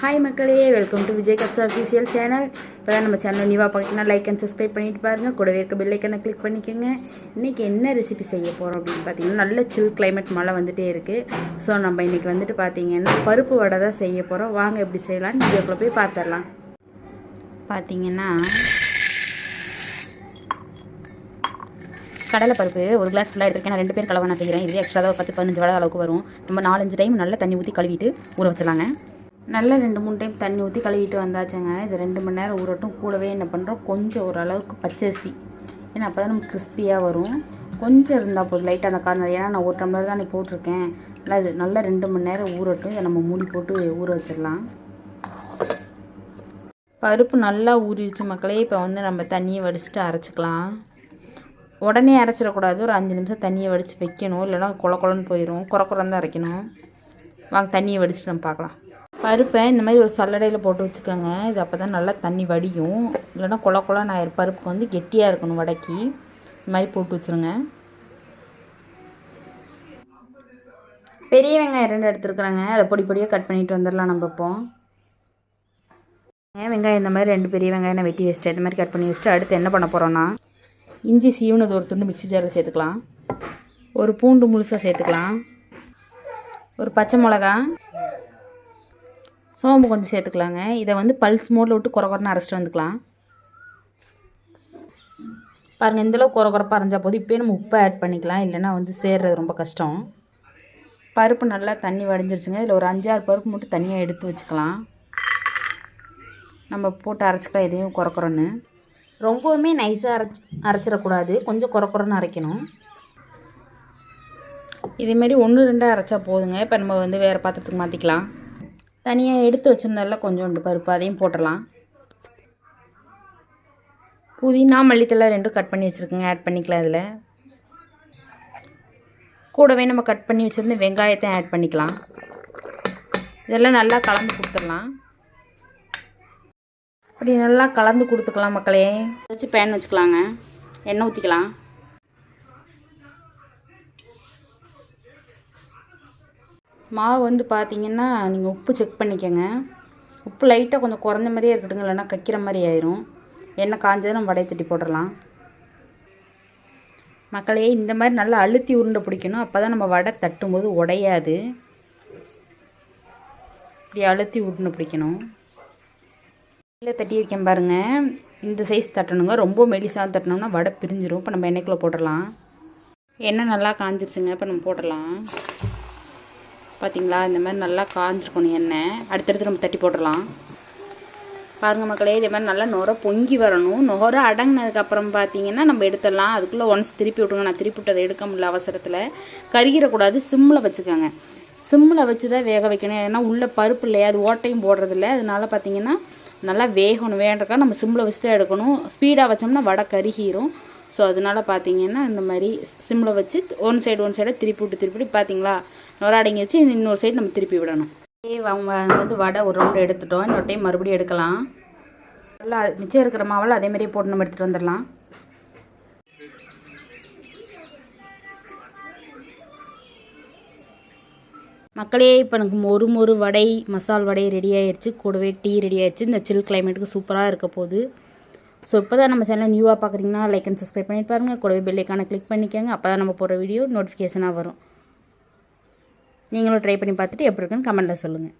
Hi மக்களே. Welcome to Vijay Kasta official channel இப்போ தான் நம்ம சேனல் நியூவாக பார்த்தீங்கன்னா லைக் அண்ட் சப்ஸ்கிரைப் பண்ணிட்டு பாருங்கள் கூடவே இருக்க பெல் கிளிக் பண்ணிக்கோங்க. இன்றைக்கி என்ன ரெசிபி செய்ய போகிறோம் அப்படின்னு பார்த்தீங்கன்னா நல்ல சில் கிளைமேட் மழை வந்துகிட்டே இருக்குது ஸோ நம்ம இன்றைக்கி வந்துட்டு பார்த்தீங்கன்னா பருப்பு வடை தான் செய்ய போகிறோம் வாங்க எப்படி செய்யலாம்னு வீடியோக்குள்ளே போய் பார்த்துடலாம். பார்த்தீங்கன்னா கடலைப்பருப்பு ஒரு கிளாஸ் ஃபுல்லாக எடுத்துருக்கேன். நான் ரெண்டு பேர் கலவை நான் செய்கிறேன் இது எக்ஸ்ட்ரா தான் ஒரு பத்து பதினஞ்சு வடை அளவுக்கு வரும். நம்ம நாலஞ்சு டைம் நல்லா தண்ணி ஊற்றி கழுவிட்டு ஊற வச்சிடலாங்க. நல்லா ரெண்டு மூணு டைம் தண்ணி ஊற்றி கழுவிட்டு வந்தாச்சுங்க. இது ரெண்டு மணி நேரம் ஊறட்டும். கூடவே என்ன பண்ணுறோம் கொஞ்சம் ஓரளவுக்கு பச்சரிசி. ஏன்னா அப்போ தான் நமக்கு கிறிஸ்பியாக வரும். கொஞ்சம் இருந்தால் போதும். லைட்டாக அந்த கார்னர் ஏன்னா நான் ஒரு டம்ளர் தான் நீ போட்டிருக்கேன். நல்லா இது நல்லா ரெண்டு மணி நேரம் ஊறட்டும். இதை நம்ம மூடி போட்டு ஊற வச்சிடலாம். பருப்பு நல்லா ஊறிடுச்சு மக்களே. இப்போ வந்து நம்ம தண்ணியை வடிச்சிட்டு அரைச்சிக்கலாம். உடனே அரைச்சிடக்கூடாது. ஒரு அஞ்சு நிமிஷம் தண்ணியை வடித்து வைக்கணும். இல்லைன்னா குள குளன்னு போயிடும் குறை குறந்தான் தான் அரைக்கணும். வாங்க தண்ணியை வடிச்சிட்டு நம்ம பார்க்கலாம். பருப்பை இந்த மாதிரி ஒரு சல்லடையில் போட்டு வச்சுக்கோங்க. இது அப்போ தான் நல்லா தண்ணி வடியும். இல்லைன்னா குள குளன்னு ஆயிரம். பருப்புக்கு வந்து கெட்டியாக இருக்கணும் வடக்கி இந்த மாதிரி போட்டு வச்சுருங்க. பெரிய வெங்காயம் ரெண்டு எடுத்துருக்குறேங்க. அதை பொடி பொடியாக கட் பண்ணிட்டு வந்துடலாம் நம்ம இப்போ. வெங்காயம் இந்த மாதிரி ரெண்டு பெரிய வெங்காயம் நான் வெட்டி வச்சுட்டு இந்த மாதிரி கட் பண்ணி வச்சுட்டு அடுத்து என்ன பண்ண போகிறோன்னா இஞ்சி சீவனது ஒரு துண்டு மிக்ஸி ஜாரில் சேர்த்துக்கலாம். ஒரு பூண்டு முழுசாக சேர்த்துக்கலாம். ஒரு பச்சை மிளகா சோம்பு கொஞ்சம் சேர்த்துக்கலாங்க. இதை வந்து பல்ஸ் மோடில் விட்டு குறை குறைன்னு அரைச்சிட்டு வந்துக்கலாம். பாருங்கள் இந்தளவு குறை குறைப்பாக அரைஞ்சால் போதும். இப்போயே நம்ம உப்பை ஆட் பண்ணிக்கலாம். இல்லைன்னா வந்து சேர்றது ரொம்ப கஷ்டம். பருப்பு நல்லா தண்ணி வடிஞ்சிருச்சுங்க. இதில் ஒரு அஞ்சாறு பருப்பு மட்டும் தனியாக எடுத்து வச்சுக்கலாம். நம்ம போட்டு அரைச்சிக்கலாம் எதையும் குறை ரொம்பவுமே நைஸாக அரைச்சி அரைச்சிடக்கூடாது. கொஞ்சம் குறை அரைக்கணும். இதேமாரி ஒன்று ரெண்டாக அரைச்சா போதுங்க. இப்போ நம்ம வந்து வேறு பாத்திரத்துக்கு மாற்றிக்கலாம் தனியாக எடுத்து வச்சுருந்தால கொஞ்சோண்டு பருப்பு அதையும் போட்டுடலாம். புதினா மல்லித்தலை ரெண்டும் கட் பண்ணி வச்சுருக்கேங்க ஆட் பண்ணிக்கலாம் அதில் கூடவே நம்ம கட் பண்ணி வச்சுருந்து வெங்காயத்தை ஆட் பண்ணிக்கலாம். இதெல்லாம் நல்லா கலந்து கொடுத்துடலாம். அப்படி நல்லா கலந்து கொடுத்துக்கலாம் மக்களே. வச்சு பேன் வச்சுக்கலாங்க. எண்ணெய் ஊற்றிக்கலாம் மாவு வந்து பார்த்தீங்கன்னா நீங்கள் உப்பு செக் பண்ணிக்கோங்க. உப்பு லைட்டாக கொஞ்சம் குறைஞ்ச மாதிரியே இருக்கட்டுங்க இல்லைனா கக்கிற மாதிரி ஆயிரும். எண்ணெய் காஞ்சதை நம்ம வடையை தட்டி போட்டுடலாம். மக்களே இந்த மாதிரி நல்லா அழுத்தி உருண்டை பிடிக்கணும். அப்போ தான் நம்ம வடை தட்டும்போது உடையாது. இப்படி அழுத்தி உருண்டை பிடிக்கணும். கீழே தட்டி வைக்கேன் பாருங்கள் இந்த சைஸ் தட்டணுங்க. ரொம்ப மெலிசாக தட்டினோம்னா வடை பிரிஞ்சிடும் இப்போ நம்ம எண்ணெய்க்குள்ளே போட்டுடலாம். எண்ணெய் நல்லா காஞ்சிருச்சுங்க. இப்போ நம்ம போடலாம் பார்த்தீங்களா இந்த மாதிரி நல்லா காஞ்சிருக்கணும் எண்ணெய். அடுத்தடுத்து நம்ம தட்டி போட்டுடலாம். பாருங்கள் மக்களே இதே மாதிரி நல்லா நுர பொங்கி வரணும். நுர அடங்கினதுக்கப்புறம் பார்த்தீங்கன்னா நம்ம எடுத்துடலாம். அதுக்குள்ளே ஒன்ஸ் திருப்பி விட்டுங்க நான் திருப்பி விட்டதை எடுக்க முடியல அவசரத்தில். கருகிடக்கூடாது. சிம்மில் வச்சுக்கோங்க. சிம்மில் வச்சு தான் வேக வைக்கணும். ஏன்னா உள்ளே பருப்பு இல்லையா? அது ஓட்டையும் போடுறதில்ல. அதனால பார்த்தீங்கன்னா நல்லா வேகணும். வேண்டக்கா நம்ம சிம்மில் வச்சு தான் எடுக்கணும். ஸ்பீடாக வச்சோம்னா வடை கருகிரும். ஸோ அதனால பார்த்தீங்கன்னா இந்த மாதிரி சிம்மில் வச்சு ஒன் சைடு ஒன் சைடாக திருப்பி விட்டு திருப்பிவிட்டு பார்த்தீங்களா நுர அடங்கிடுச்சு இன்னொரு சைடு நம்ம திருப்பி விடணும். அவங்க வந்து வடை ஒரு ரவுண்டு எடுத்துட்டோம். இன்னொரு டைம் மறுபடியும் எடுக்கலாம். நல்லா மிச்சம் இருக்கிற மாவில் அதே மாதிரியே போட்டு நம்ம எடுத்துகிட்டு வந்துடலாம். மக்களே இப்போ எனக்கு மொறு மொறு வடை மசால் வடை ரெடி ஆயிடுச்சு கூடவே டீ ரெடி ஆயிடுச்சு இந்த சில் கிளைமேட்டுக்கு சூப்பராக இருக்க போகுது. ஸோ இப்போ தான் நம்ம சேனல் நியூவாக பார்க்குறீங்கன்னா லைக் அண்ட் சப்ஸ்கிரைப் பண்ணிட்டு பாருங்கள் கூடவே பெல்லைக்கான கிளிக் பண்ணிக்கோங்க. அப்போ தான் நம்ம போகிற வீடியோ நோட்டிஃபிகேஷனாக வரும். நீங்களும் ட்ரை பண்ணி பார்த்துட்டு எப்படி இருக்குன்னு கமெண்ட்டில் சொல்லுங்கள்